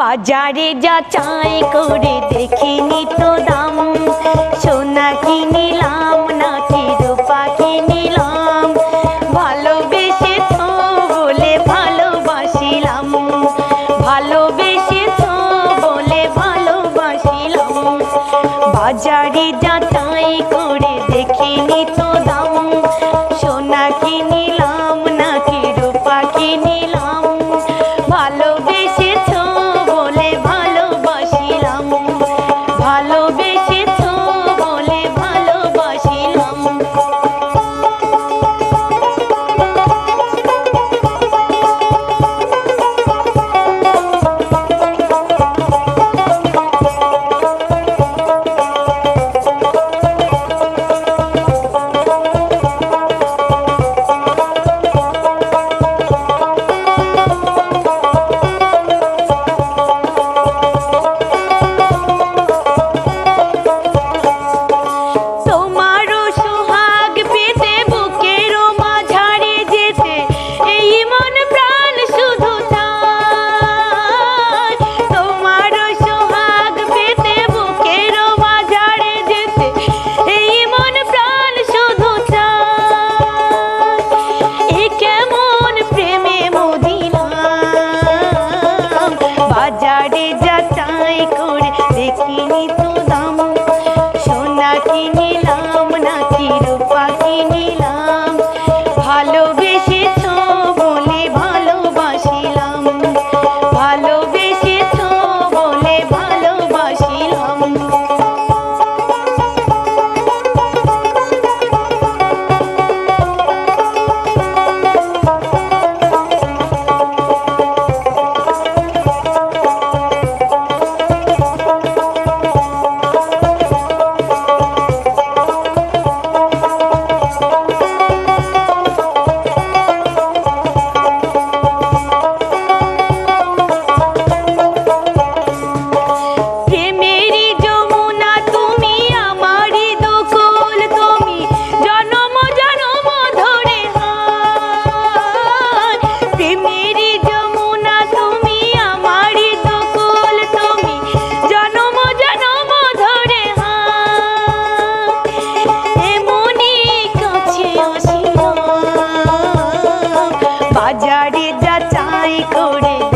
বাজারে যা চাই করে দেখিনি তো দাম। সোনা কিনিলাম নাকি রূপা কিনিলাম ভালোবেসে তো বলে ভালোবাসিলাম। ভালোবেসে তো বলে ভালোবাসিলাম। বাজারে যা চাই করে যাচাই করে দেখিনি তো দাম। সোনা কিনি বাজারে যাচাই করে।